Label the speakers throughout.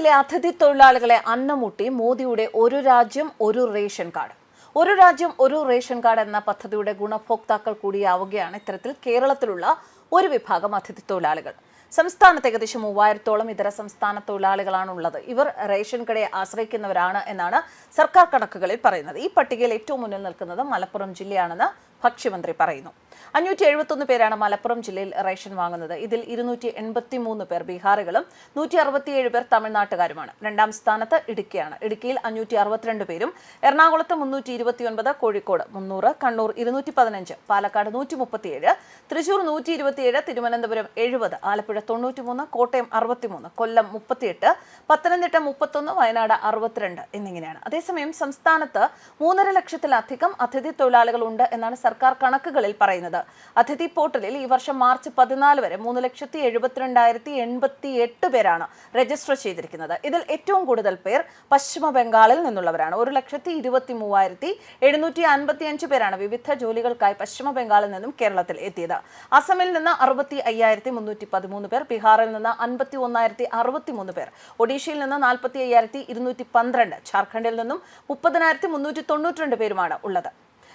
Speaker 1: കേരളത്തിലെ അതിഥി തൊഴിലാളികളെ അന്നമുട്ടി മോദിയുടെ ഒരു രാജ്യം ഒരു റേഷൻ കാർഡ്. ഒരു രാജ്യം ഒരു റേഷൻ കാർഡ് എന്ന പദ്ധതിയുടെ ഗുണഭോക്താക്കൾ കൂടിയാവുകയാണ് ഇത്തരത്തിൽ കേരളത്തിലുള്ള ഒരു വിഭാഗം അതിഥി തൊഴിലാളികൾ. സംസ്ഥാനത്ത് ഏകദേശം മൂവായിരത്തോളം ഇതര സംസ്ഥാന തൊഴിലാളികളാണ് ഉള്ളത് ഇവർ റേഷൻ കടയെ ആശ്രയിക്കുന്നവരാണ് എന്നാണ് സർക്കാർ കണക്കുകളിൽ പറയുന്നത്. ഈ പട്ടികയിൽ ഏറ്റവും മുന്നിൽ നിൽക്കുന്നത് മലപ്പുറം ജില്ലയാണെന്ന് ഭക്ഷ്യമന്ത്രി പറയുന്നു. അഞ്ഞൂറ്റി എഴുപത്തൊന്ന് പേരാണ് മലപ്പുറം ജില്ലയിൽ റേഷൻ വാങ്ങുന്നത്. ഇതിൽ ഇരുന്നൂറ്റി എൺപത്തി മൂന്ന് പേർ ബീഹാറുകളും നൂറ്റി അറുപത്തിയേഴ് പേർ തമിഴ്നാട്ടുകാരുമാണ്. രണ്ടാം സ്ഥാനത്ത് ഇടുക്കിയാണ്. ഇടുക്കിയിൽ അഞ്ഞൂറ്റി അറുപത്തിരണ്ട് പേരും എറണാകുളത്ത് മുന്നൂറ്റി ഇരുപത്തിയൊൻപത് കോഴിക്കോട് മുന്നൂറ് കണ്ണൂർ ഇരുന്നൂറ്റി പതിനഞ്ച് പാലക്കാട് നൂറ്റി മുപ്പത്തിയേഴ് തൃശൂർ നൂറ്റി ഇരുപത്തിയേഴ് തിരുവനന്തപുരം എഴുപത് ആലപ്പുഴ തൊണ്ണൂറ്റിമൂന്ന് കോട്ടയം അറുപത്തിമൂന്ന് കൊല്ലം മുപ്പത്തിയെട്ട് പത്തനംതിട്ട മുപ്പത്തൊന്ന് വയനാട് അറുപത്തിരണ്ട് എന്നിങ്ങനെയാണ്. അതേസമയം സംസ്ഥാനത്ത് മൂന്നര ലക്ഷത്തിലധികം അതിഥി തൊഴിലാളികൾ ഉണ്ട് എന്നാണ് സർക്കാർ കണക്കുകളിൽ പറയുന്നത്. അതിഥി പോർട്ടലിൽ ഈ വർഷം മാർച്ച് പതിനാല് വരെ മൂന്ന് ലക്ഷത്തി എഴുപത്തിരണ്ടായിരത്തി എൺപത്തി എട്ട് പേരാണ് രജിസ്റ്റർ ചെയ്തിരിക്കുന്നത്. ഇതിൽ ഏറ്റവും കൂടുതൽ പേർ പശ്ചിമ ബംഗാളിൽ നിന്നുള്ളവരാണ്. ഒരു ലക്ഷത്തി ഇരുപത്തി മൂവായിരത്തി എഴുന്നൂറ്റി അൻപത്തി അഞ്ച് പേരാണ് വിവിധ ജോലികൾക്കായി പശ്ചിമ ബംഗാളിൽ നിന്നും കേരളത്തിൽ എത്തിയത്. അസമിൽ നിന്ന് അറുപത്തി അയ്യായിരത്തി മുന്നൂറ്റി പതിമൂന്ന് പേർ ബീഹാറിൽ നിന്ന് അൻപത്തി ഒന്നായിരത്തി അറുപത്തി മൂന്ന് പേർ ഒഡീഷയിൽ നിന്ന് നാൽപ്പത്തി അയ്യായിരത്തി ഇരുന്നൂറ്റി പന്ത്രണ്ട് ഝാർഖണ്ഡിൽ നിന്നും മുപ്പതിനായിരത്തി മുന്നൂറ്റി തൊണ്ണൂറ്റിരണ്ട് പേരുമാണ് ഉള്ളത്.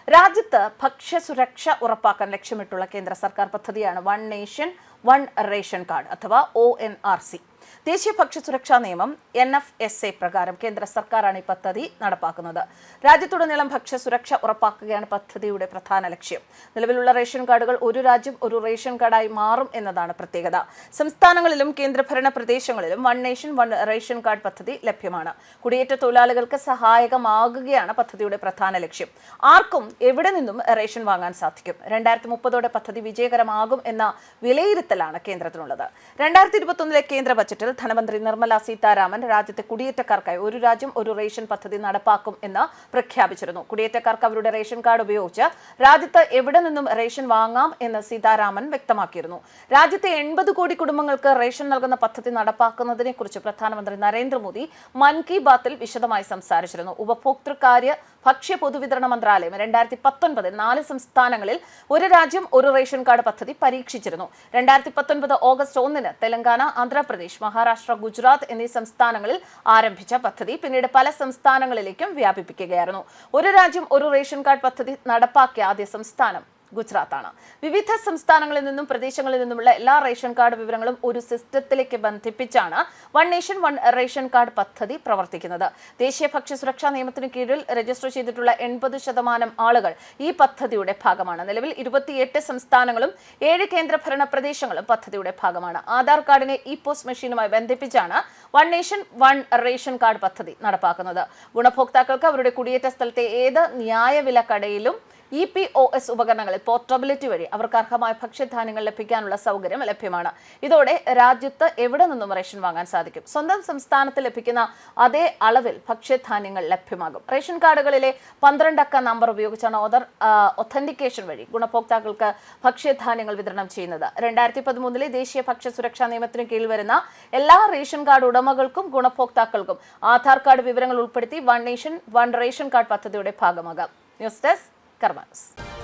Speaker 1: രാജ്യത്ത് ഭക്ഷ്യസുരക്ഷ ഉറപ്പാക്കാൻ ലക്ഷ്യമിട്ടുള്ള കേന്ദ്ര സർക്കാർ പദ്ധതിയാണ് one nation one ration card അഥവാ ഒ എൻ ആർ സി ദേശീയ ഭക്ഷ്യസുരക്ഷാ നിയമം എൻ എഫ് എസ് എ പ്രകാരം കേന്ദ്ര സർക്കാരാണ് ഈ പദ്ധതി നടപ്പാക്കുന്നത്. രാജ്യത്തുടനീളം ഭക്ഷ്യസുരക്ഷ ഉറപ്പാക്കുകയാണ് പദ്ധതിയുടെ പ്രധാന ലക്ഷ്യം. നിലവിലുള്ള റേഷൻ കാർഡുകൾ ഒരു രാജ്യം ഒരു റേഷൻ കാർഡായി മാറും എന്നതാണ് പ്രത്യേകത. സംസ്ഥാനങ്ങളിലും കേന്ദ്രഭരണ പ്രദേശങ്ങളിലും one nation one ration card പദ്ധതി ലഭ്യമാണ്. കുടിയേറ്റ തൊഴിലാളികൾക്ക് സഹായകമാകുകയാണ് പദ്ധതിയുടെ പ്രധാന ലക്ഷ്യം. ആർക്കും എവിടെ നിന്നും റേഷൻ വാങ്ങാൻ സാധിക്കും? രണ്ടായിരത്തി മുപ്പതോടെ പദ്ധതി വിജയകരമാകും എന്ന വിലയിരുത്തലാണ് കേന്ദ്രത്തിനുള്ളത്. രണ്ടായിരത്തി ഇരുപത്തൊന്നിലെ കേന്ദ്ര ബജറ്റിൽ ധനമന്ത്രി നിർമ്മല സീതാരാമൻ രാജ്യത്തെ കുടിയേറ്റക്കാർക്കായി ഒരു രാജ്യം ഒരു റേഷൻ പദ്ധതി നടപ്പാക്കും എന്ന് പ്രഖ്യാപിച്ചിരുന്നു. കുടിയേറ്റക്കാർക്ക് അവരുടെ റേഷൻ കാർഡ് ഉപയോഗിച്ച് രാജ്യത്ത് എവിടെ നിന്നും റേഷൻ വാങ്ങാം എന്ന് സീതാരാമൻ വ്യക്തമാക്കിയിരുന്നു. രാജ്യത്തെ എൺപത് കോടി കുടുംബങ്ങൾക്ക് റേഷൻ നൽകുന്ന പദ്ധതി നടപ്പാക്കുന്നതിനെ കുറിച്ച് പ്രധാനമന്ത്രി നരേന്ദ്രമോദി മൻ കി ബാത്തിൽ വിശദമായി സംസാരിച്ചിരുന്നു. ഉപഭോക്തൃകാര്യ ഭക്ഷ്യ പൊതുവിതരണ മന്ത്രാലയം രണ്ടായിരത്തി പത്തൊൻപതിൽ നാല് സംസ്ഥാനങ്ങളിൽ ഒരു രാജ്യം ഒരു റേഷൻ കാർഡ് പദ്ധതി പരീക്ഷിച്ചിരുന്നു. രണ്ടായിരത്തി പത്തൊൻപത് ഓഗസ്റ്റ് ഒന്നിന് തെലങ്കാന ആന്ധ്രാപ്രദേശ് മഹാരാഷ്ട്ര ഗുജറാത്ത് എന്നീ സംസ്ഥാനങ്ങളിൽ ആരംഭിച്ച പദ്ധതി പിന്നീട് പല സംസ്ഥാനങ്ങളിലേക്കും വ്യാപിപ്പിക്കുകയായിരുന്നു. ഒരു രാജ്യം ഒരു റേഷൻ കാർഡ് പദ്ധതി നടപ്പാക്കിയ ആദ്യ സംസ്ഥാനം ഗുജറാത്താണ്. വിവിധ സംസ്ഥാനങ്ങളിൽ നിന്നും പ്രദേശങ്ങളിൽ നിന്നുമുള്ള എല്ലാ റേഷൻ കാർഡ് വിവരങ്ങളും ഒരു സിസ്റ്റത്തിലേക്ക് ബന്ധിപ്പിച്ചാണ് one nation one ration card പദ്ധതി പ്രവർത്തിക്കുന്നത്. ദേശീയ ഭക്ഷ്യ സുരക്ഷാ നിയമത്തിന് കീഴിൽ രജിസ്റ്റർ ചെയ്തിട്ടുള്ള എൺപത് ശതമാനം ആളുകൾ ഈ പദ്ധതിയുടെ ഭാഗമാണ്. നിലവിൽ ഇരുപത്തിയെട്ട് സംസ്ഥാനങ്ങളും ഏഴ് കേന്ദ്രഭരണ പ്രദേശങ്ങളും പദ്ധതിയുടെ ഭാഗമാണ്. ആധാർ കാർഡിനെ ഇ പോസ്റ്റ് മെഷീനുമായി ബന്ധിപ്പിച്ചാണ് one nation one ration card പദ്ധതി നടപ്പാക്കുന്നത്. ഗുണഭോക്താക്കൾക്ക് അവരുടെ കുടിയേറ്റ സ്ഥലത്തെ ഏത് ന്യായവില കടയിലും ഇ പി ഒ എസ് ഉപകരണങ്ങളിൽ പോർട്ടബിലിറ്റി വഴി അവർക്ക് അർഹമായ ഭക്ഷ്യധാന്യങ്ങൾ ലഭിക്കാനുള്ള സൗകര്യം ലഭ്യമാണ്. ഇതോടെ രാജ്യത്ത് എവിടെ നിന്നും റേഷൻ വാങ്ങാൻ സാധിക്കും? സ്വന്തം സംസ്ഥാനത്ത് ലഭിക്കുന്ന അതേ അളവിൽ ഭക്ഷ്യധാന്യങ്ങൾ ലഭ്യമാകും. റേഷൻ കാർഡുകളിലെ പന്ത്രണ്ടക്ക നമ്പർ ഉപയോഗിച്ചാണ് ഓദർ ഒത്തന്റിക്കേഷൻ വഴി ഗുണഭോക്താക്കൾക്ക് ഭക്ഷ്യധാന്യങ്ങൾ വിതരണം ചെയ്യുന്നത്. രണ്ടായിരത്തി പതിമൂന്നിലെ ദേശീയ ഭക്ഷ്യ സുരക്ഷാ നിയമത്തിന് കീഴിൽ വരുന്ന എല്ലാ റേഷൻ കാർഡ് ഉടമകൾക്കും ഗുണഭോക്താക്കൾക്കും ആധാർ കാർഡ് വിവരങ്ങൾ ഉൾപ്പെടുത്തി one nation one ration card പദ്ധതിയുടെ ഭാഗമാകാം. News desk കർമാനസ്.